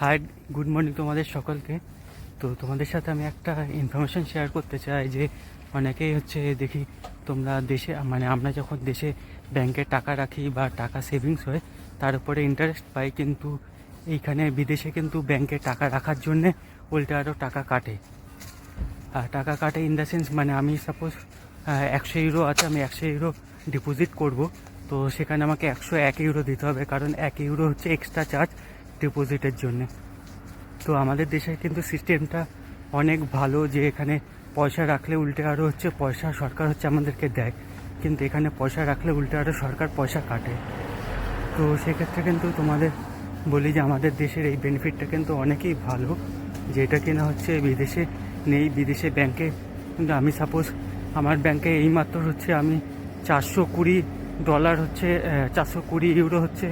Hi good morning তোমাদের সকলকে। তো তোমাদের সাথে আমি একটা ইনফরমেশন শেয়ার করতে চাই যে, অনেকেই হচ্ছে দেখি তোমরা দেশে মানে আমরা যখন দেশে ব্যাংকে টাকা রাখি বা টাকা সেভিংস হয়, তার উপরে ইন্টারেস্ট পাই কিন্তু এইখানে বিদেশে কিন্তু ব্যাংকে টাকা রাখার জন্যে উল্টে আরও টাকা কাটে। আর টাকা কাটে ইন দ্য সেন্স মানে আমি সাপোজ একশো ইউরো আছে, আমি একশো ইউরো ডিপোজিট করব। তো সেখানে আমাকে একশো এক ইউরো দিতে হবে, কারণ এক ইউরো হচ্ছে এক্সট্রা চার্জ ডিপোজিটের জন্য। তো আমাদের দেশে কিন্তু সিস্টেমটা অনেক ভালো যে এখানে পয়সা রাখলে উল্টে আরও হচ্ছে পয়সা, সরকার হচ্ছে আমাদেরকে দেয়। কিন্তু এখানে পয়সা রাখলে উল্টে আরও সরকার পয়সা কাটে। তো সেক্ষেত্রে কিন্তু তোমাদের বলি যে আমাদের দেশের এই বেনিফিটটা কিন্তু অনেকেই ভালো। যেটা কিনা হচ্ছে বিদেশে নেই, বিদেশে ব্যাংকে কিন্তু আমি সাপোজ আমার ব্যাংকে এইমাত্র হচ্ছে আমি চারশো কুড়ি ডলার হচ্ছে চারশো কুড়ি ইউরো হচ্ছে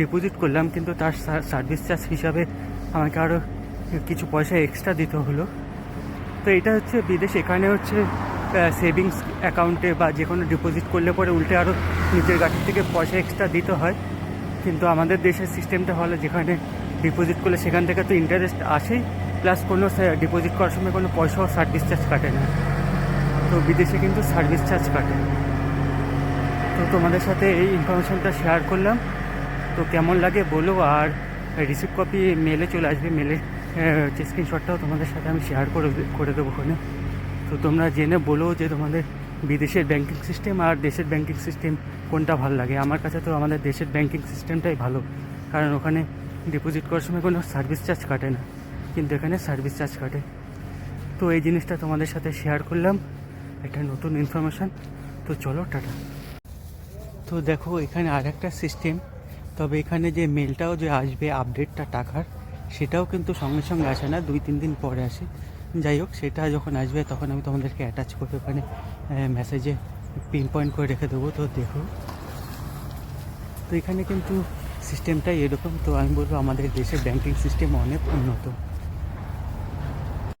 ডিপোজিট করলাম, কিন্তু তার সার্ভিস চার্জ হিসাবে আমাকে আরও কিছু পয়সা এক্সট্রা দিতে হলো। তো এটা হচ্ছে বিদেশ, এখানে হচ্ছে সেভিংস অ্যাকাউন্টে বা যে কোনো ডিপোজিট করলে পরে উল্টে আরও নিজের গাড়ির থেকে পয়সা এক্সট্রা দিতে হয়। কিন্তু আমাদের দেশের সিস্টেমটা হলো যেখানে ডিপোজিট করলে সেখান থেকে তো ইন্টারেস্ট আসেই প্লাস কোনো ডিপোজিট করার সময় কোনো পয়সাও সার্ভিস চার্জ কাটে না। তো বিদেশে কিন্তু সার্ভিস চার্জ কাটে। তো তোমাদের সাথে এই ইনফরমেশনটা শেয়ার করলাম। তো কেমন লাগে বলো, আর রিসিভ কপি মেলে চলে আসবে মেলে যে স্ক্রিনশটটাও তোমাদের সাথে আমি শেয়ার করে করে দেবো ওখানে। তো তোমরা জেনে বলো যে তোমাদের বিদেশের ব্যাংকিং সিস্টেম আর দেশের ব্যাংকিং সিস্টেম কোনটা ভালো লাগে। আমার কাছে তো আমাদের দেশের ব্যাংকিং সিস্টেমটাই ভালো, কারণ ওখানে ডিপোজিট করার সময় কোনো সার্ভিস চার্জ কাটে না, কিন্তু এখানে সার্ভিস চার্জ কাটে। তো এই জিনিসটা তোমাদের সাথে শেয়ার করলাম, একটা নতুন ইনফরমেশান তো চলো, টাটা। তো দেখো, এখানে আর একটা সিস্টেম তবে এখানে যে মেলটাও যে আসবে আপডেটটা টাকার, সেটাও কিন্তু সঙ্গে সঙ্গে আসে না, দুই, তিন দিন পরে আসে। যাই হোক, সেটা যখন আসবে, তখন আমি তোমাদেরকে অ্যাটাচ করে ওখানে মেসেজে পিন পয়েন্ট করে রেখে দেবো। তো দেখো। তো এখানে কিন্তু সিস্টেমটাই এরকম। তো আমি বলব, আমাদের দেশের ব্যাংকিং সিস্টেম অনেক উন্নত।